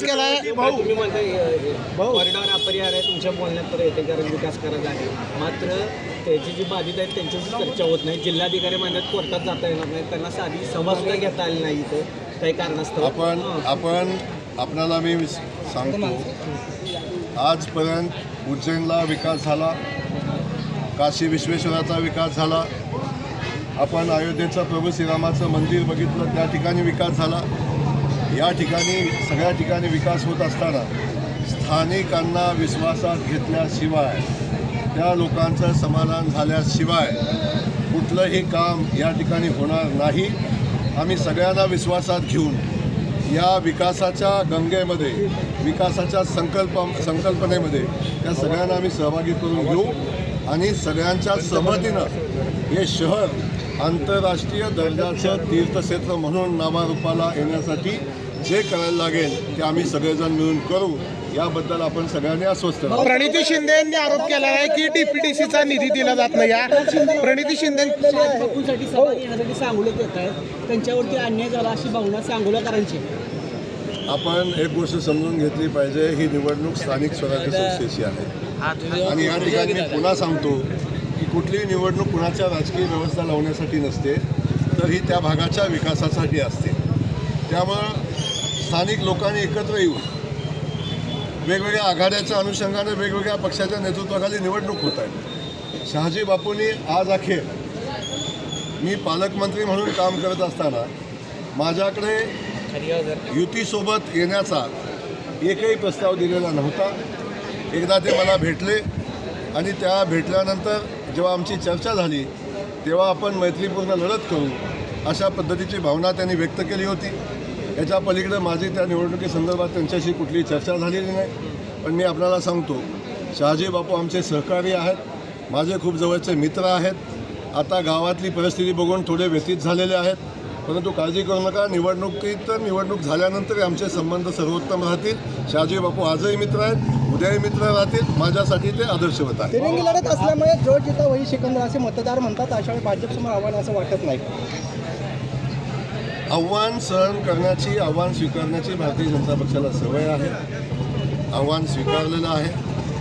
केलाय भाऊ तुम्ही म्हणताय कॉरिडॉर अपरिहार आहे तुमच्या बोलण्यात तर येते कारण विकास करायचा आहे. मात्र त्याची जी बाधित आहेत त्यांच्याशी चर्चा होत नाही. जिल्हाधिकारी म्हणतात कोर्टात जाता येणार नाही. त्यांना साधी सभा सुद्धा घेता आली नाही इथं. काही कारणास्तव. आपण. आपण आपणाला मी सांगतो. आजपर्यंत उज्जैनला विकास झाला. काशी विश्वेश्वराचा विकास झाला. आपण अयोध्येचं प्रभू श्रीरामाचं मंदिर बघितलं. त्या ठिकाणी विकास झाला. या ठिकाणी सगळ्या ठिकाणी विकास होत असताना स्थानिकांना विश्वासात घेतल्याशिवाय त्या लोकांचं समाधान झाल्याशिवाय कुठलंही काम या ठिकाणी होणार नाही. आम्ही सगळ्यांना विश्वासात घेऊन या विकासाच्या गंगेमध्ये विकासाच्या संकल्प संकल्पनेमध्ये त्या सगळ्यांना आम्ही सहभागी करून घेऊ आणि सगळ्यांच्या सहमतीनं हे शहर आंतरराष्ट्रीय दर्जाचं तीर्थक्षेत्र म्हणून नावारूपाला येण्यासाठी जे करायला लागेल ते आम्ही सगळेजण मिळून करू. याबद्दल आपण सगळ्यांनी अस्वस्थ प्रणिती शिंदे यांनी आरोप केला आहे की डीपीडीसीचा निधी दिला जात नाही. या प्रणिती शिंदे बापूंसाठी सभा घेण्यासाठी सांगोल्यात येत आहेत. त्यांच्यावरती अन्याय झाला अशी भावना सांगोल्याकरांची आपण एक गोष्ट समजून घेतली पाहिजे ही निवडणूक स्थानिक स्वराज्य संस्थेची आहे. आणि या ठिकाणी पुन्हा सांगतो की कुठलीही निवडणूक कुणाच्या राजकीय व्यवस्था लावण्यासाठी नसते तर ही त्या भागाच्या विकासासाठी असते. त्यामुळं स्थानिक लोकांनी एकत्र येऊन वेगवेगळ्या आघाड्याच्या अनुषंगाने वेगवेगळ्या पक्षाच्या नेतृत्वाखाली निवडणूक होत आहे शहाजी बापूंनी आज अखेर मी पालकमंत्री म्हणून काम करत असताना माझ्याकडे युतीसोबत येण्याचा एकही प्रस्ताव दिलेला नव्हता. एकदा ते मला भेटले आणि त्या भेटल्यानंतर जेव्हा आमची चर्चा झाली तेव्हा आपण मैत्रीपूर्ण लढत करू अशा पद्धतीची भावना त्यांनी व्यक्त केली होती. याच्या पलीकडे माझी त्या निवडणुकीसंदर्भात त्यांच्याशी कुठलीही चर्चा झालेली नाही. पण मी आपल्याला सांगतो शहाजी बापू आमचे सहकारी आहेत माझे खूप जवळचे मित्र आहेत. आता गावातली परिस्थिती बघून थोडे व्यतीत झालेले आहेत. परंतु काळजी करू नका निवडणुकीत तर निवडणूक झाल्यानंतर आमचे संबंध सर्वोत्तम राहतील. शहाजी बापू आजही मित्र आहेत. उद्याही मित्र राहतील. माझ्यासाठी ते आदर्शवत आहेत तिरंगी लढत असल्यामुळे जो जिथं वही सिकंदर असे मतदार म्हणतात. अशा वेळी भाजपसमोर आव्हान असं वाटत नाही. आव्हान सहन करण्याची आव्हान स्वीकारण्याची भारतीय जनता पक्षाला सवय आहे. आव्हान स्वीकारलेलं आहे.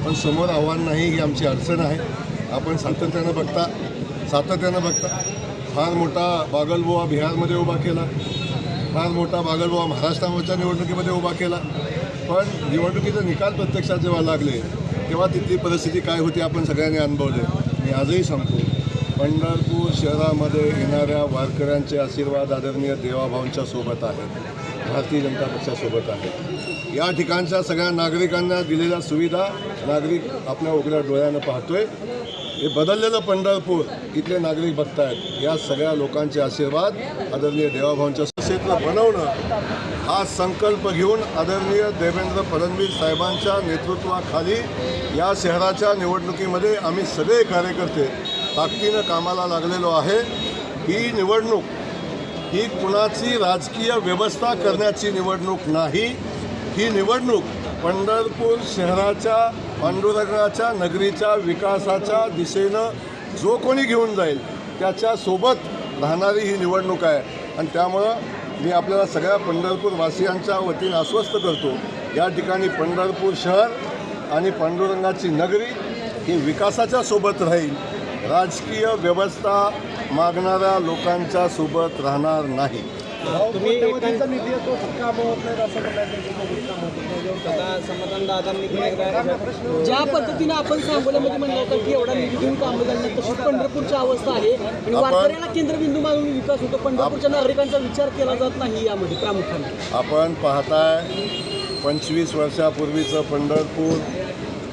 पण समोर आव्हान नाही ही आमची अडचण आहे. आपण सातत्यानं बघता सातत्यानं बघता. फार मोठा बागलबुवा बिहारमध्ये उभा केला. फार मोठा बागलबुवा महाराष्ट्रावरच्या निवडणुकीमध्ये उभा केला. पण निवडणुकीचे निकाल प्रत्यक्षात जेव्हा लागले तेव्हा तिथली परिस्थिती काय होती आपण सगळ्यांनी अनुभवले. मी आजही सांगतो पंढरपूर शहरामध्ये येणाऱ्या वारकऱ्यांचे आशीर्वाद आदरणीय देवाभावांच्या सोबत आहेत भारतीय जनता पक्षासोबत आहेत. या ठिकाणच्या सगळ्या नागरिकांना दिलेल्या सुविधा नागरिक आपल्या उघड्या डोळ्यानं पाहतोय. हे बदललेलं पंढरपूर इथले नागरिक बघतायत या सगळ्या लोकांचे आशीर्वाद आदरणीय देवाभावांच्या क्षेत्र बनवणं हा संकल्प घेऊन आदरणीय देवेंद्र फडणवीस साहेबांच्या नेतृत्वाखाली या शहराच्या निवडणुकीमध्ये आम्ही सगळे कार्यकर्ते ताकदीनं कामाला लागलेलो आहे. ही निवडणूक ही कुणाची राजकीय व्यवस्था करण्याची निवडणूक नाही. ही निवडणूक पंढरपूर शहराच्या पांडुरंगाच्या नगरीच्या विकासाच्या दिशेनं जो कोणी घेऊन जाईल त्याच्यासोबत राहणारी ही निवडणूक आहे. आणि त्यामुळं मी आपल्याला सगळ्या पंढरपूर वासियांच्या वतीने आश्वस्त करतो या ठिकाणी पंढरपूर शहर आणि पांडुरंगाची नगरी ही विकासाच्या सोबत राहील. राजकीय व्यवस्था मागणाऱ्या लोकांच्या सोबत राहणार नाही. तुम्ही समाधान दादांनी ज्या पद्धतीने आपण सांगोल्यामध्ये म्हणलं होतं की एवढा निधी देऊन कामं झाली तशीच पंढरपूरची अवस्था आहे आणि वारकऱ्याला केंद्रबिंदू मानून विकास होतो पंढरपूरच्या नागरिकांचा विचार केला जात नाही यामध्ये प्रामुख्याने आपण पाहताय पंचवीस वर्षापूर्वीचं पंढरपूर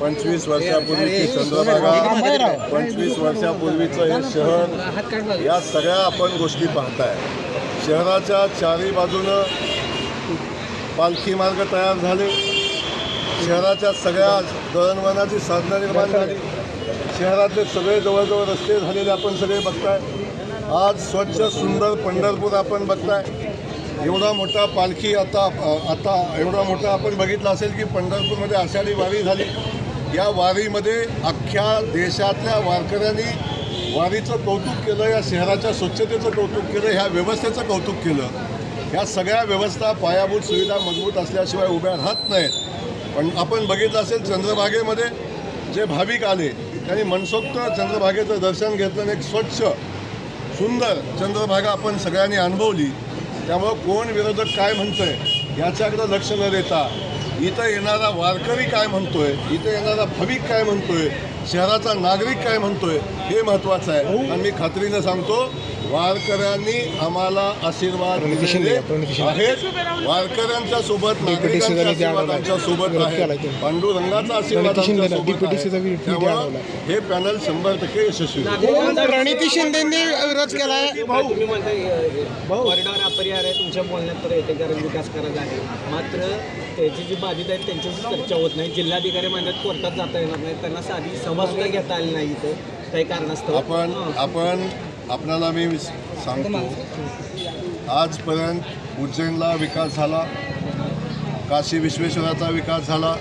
पंचवीस वर्षापूर्वीची चंद्रभागा पंचवीस वर्षापूर्वीचं हे शहर या सगळ्या आपण गोष्टी पाहताय शहराच्या चारी बाजूनं पालखी मार्ग तयार झाले. शहराच्या सगळ्या दळणवळणाची साधनं निर्माण झाली. शहरातले सगळे जवळजवळ रस्ते झालेले आपण सगळे बघताय. आज स्वच्छ सुंदर पंढरपूर आपण बघताय. एवढा मोठा पालखी आता आता एवढा मोठा आपण बघितला असेल की पंढरपूरमध्ये आषाढी वारी झाली. या वारीमध्ये अख्ख्या देशातल्या वारकऱ्यांनी वारीचं कौतुक केलं या शहराच्या स्वच्छतेचं कौतुक केलं ह्या व्यवस्थेचं कौतुक केलं. ह्या सगळ्या व्यवस्था पायाभूत सुविधा मजबूत असल्याशिवाय उभ्या राहत नाहीत. पण आपण बघितलं असेल चंद्रभागेमध्ये जे भाविक आले त्यांनी मनसोक्त चंद्रभागेचं दर्शन घेतलं आणि एक स्वच्छ सुंदर चंद्रभागा आपण सगळ्यांनी अनुभवली. त्यामुळं कोण विरोधक काय म्हणतोय याच्याकडं लक्ष न देता इथं येणारा वारकरी काय म्हणतोय इथं येणारा भाविक काय म्हणतोय शहराचा नागरिक काय म्हणतोय हे महत्त्वाचं आहे. आणि मी खात्रीनं सांगतो वारकऱ्यांनी आम्हाला आशीर्वाद दिलेले आहेत. वारकऱ्यांच्या सोबत नागरिकांचा आशीर्वाद आमच्यासोबत आहे पांडुरंगाचा आशीर्वाद आमच्यासोबत आहे. त्यामुळं हे पॅनल शंभर टक्के यशस्वी होईल. प्रणिती शिंदेनी विरोध केलाय? तुम्ही म्हणताय कॉरिडॉर अपरिहार आहे तुमच्या बोलण्यात तर येते कारण विकास करायचा आहे. मात्र त्याची जी बाधित आहेत त्यांच्याशी चर्चा होत नाही. जिल्हाधिकारी म्हणतात कोर्टात जाता येणार नाही. त्यांना साधी सभा सुद्धा घेता आली नाही इथं. काही कारणास्तव. आपण. आपण आपणाला मी सांगतो आजपर्यंत उज्जैनला विकास झाला काशी विश्वेश्वराचा विकास झाला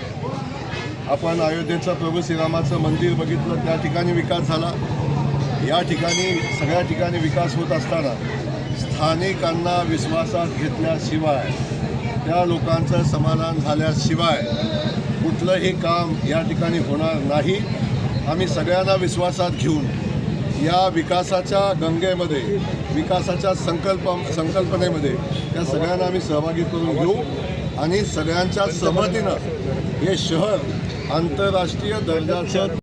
आपण अयोध्येचं प्रभू श्रीरामाचं मंदिर बघितलं त्या ठिकाणी विकास झाला. या ठिकाणी सगळ्या ठिकाणी विकास होत असताना स्थानिकांना विश्वासात घेतल्याशिवाय त्या लोकांचं समाधान झाल्याशिवाय कुठलंही काम या ठिकाणी होणार नाही. आम्ही सगळ्यांना विश्वासात घेऊन या विकासाच्या गंगेमध्ये विकासाच्या संकल्प संकल्पनेमध्ये त्या सगळ्यांना आम्ही सहभागी करून घेऊ आणि सगळ्यांच्या सहमतीनं हे शहर आंतरराष्ट्रीय दर्जाचं